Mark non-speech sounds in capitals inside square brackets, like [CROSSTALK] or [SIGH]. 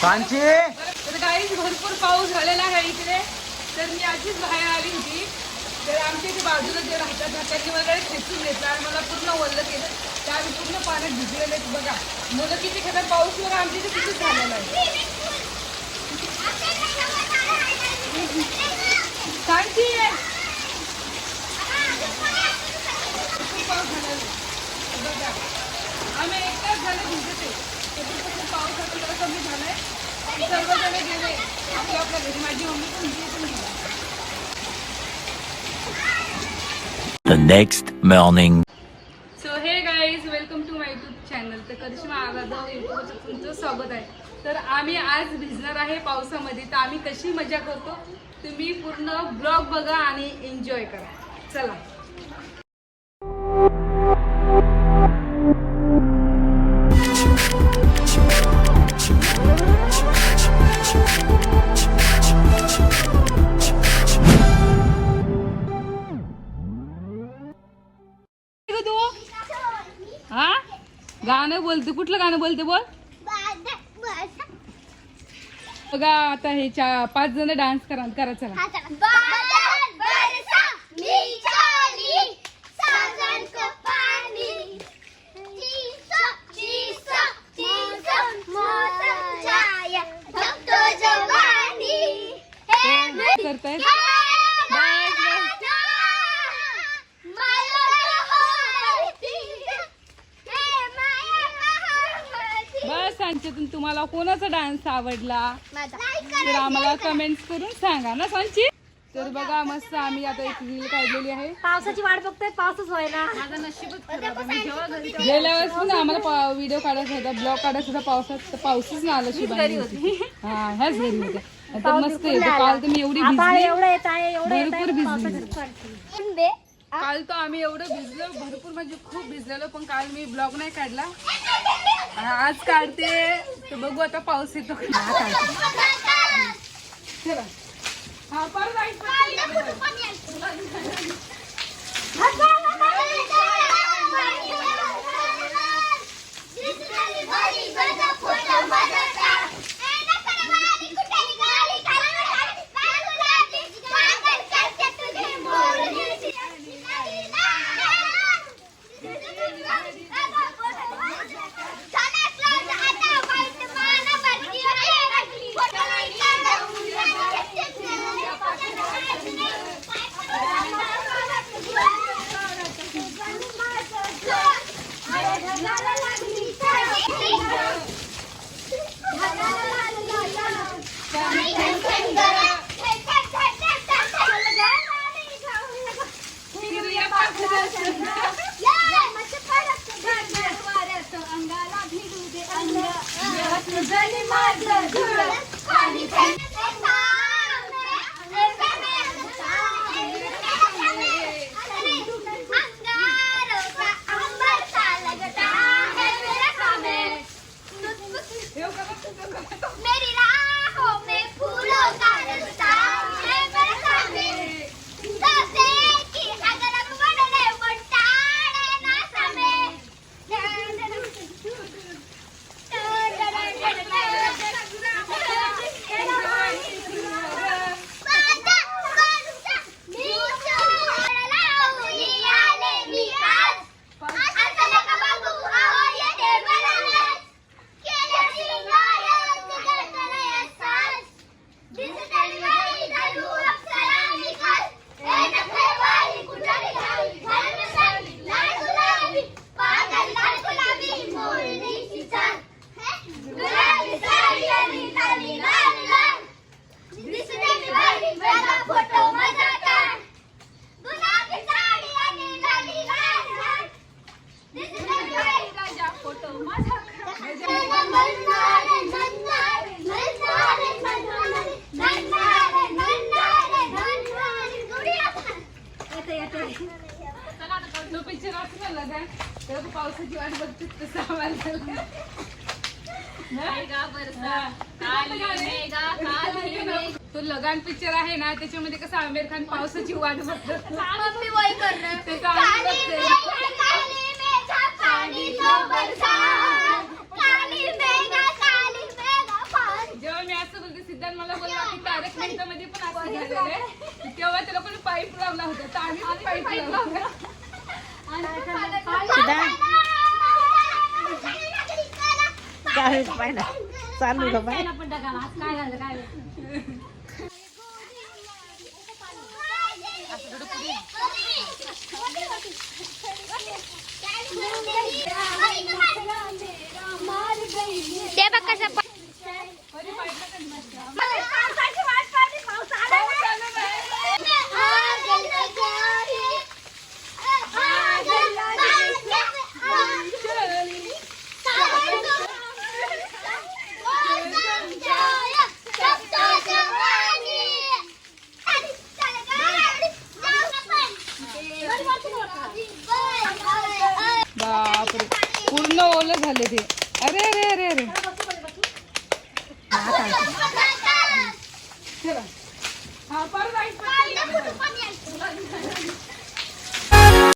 सांची तर काही भरपूर पाऊस झालेला आहे इकडे. तर मी आधीच बाहेर आली होती. तर आमच्या इथे बाजूला जे राहतात ना त्यांनी वगैरे खेचून घेतलं आणि मला पूर्ण ओल्लं केलं. त्या आम्ही पूर्ण पाण्यात भिजलेलं आहेत बघा. मुलं किती खेळतात पाऊस वगैरे आमच्या इथे किती झालेला आहे. सांगते खूप पाऊस झालेला बघा. आम्ही एकटाच झालं भिजते आहे तरी खूप पाऊस आता जरा कमी झालाय. आणि सर्वजण गेले. आपल्या आपल्या घरी माझी मम्मी पण गेली पण गेली. The next morning. So hey guys welcome to my YouTube channel तर करिश्मा आगादा यूट्यूबचं तुमचं स्वागत आहे. तर आम्ही आज भिजणार आहे पावसामध्ये. तर आम्ही कशी मजा करतो तुम्ही पूर्ण ब्लॉग बघा आणि एन्जॉय करा. चला. गाणं बोलते. कुठलं गाणं बोलते बोल? बघा आता हे चा पाच जण डान्स करा करा चला. बस सांच्यातून तुम्हाला कोणाचा डान्स आवडला? तर आम्हाला कमेंट्स करून सांगा ना सांची? तर बघा मस्त आम्ही आता एक रील काढलेली आहे. पावसाची वाट बघतोय पाऊसच व्हायला माझा नशीबच खराब आहे. मी जेव्हा घरी तेव्हा- गेल्या वेळेस पण आम्हाला व्हिडिओ काढायचा होता ब्लॉग काढायचा होता पावसात तर पाऊसच ना आला शिबाई हा ह्याच घरी होते [LAUGHS] तर मस्त आहे तर काल तर मी एवढी आभाळ भिजली. एवढं येत आहे एवढं येत भरपूर आहे भिजली. पावसाचं. काल तर आम्ही एवढं भिजलो भरपूर म्हणजे खूप भिजलेलो पण काल मी ब्लॉग नाही काढला. [LAUGHS] आज काढते. तर बघू आता पाऊस येतो. चला. हा परत ऐक. मेरी तेव्हा पावसाची वाट बघते तसं तो लगान पिक्चर आहे ना त्याच्यामध्ये कसं आमिर खान पावसाची वाट बघतो. ते बघते. जेव्हा मी असं बोलते सिद्धांत मला बोलला की तारक पण असं झालेलं आहे. तेव्हा त्याला पण पाईप लावला होता. आम्ही पाईप लावला. आणि आहे पाहिला? चालू का पाहिजे झाले ते. अरे अरे अरे अरे.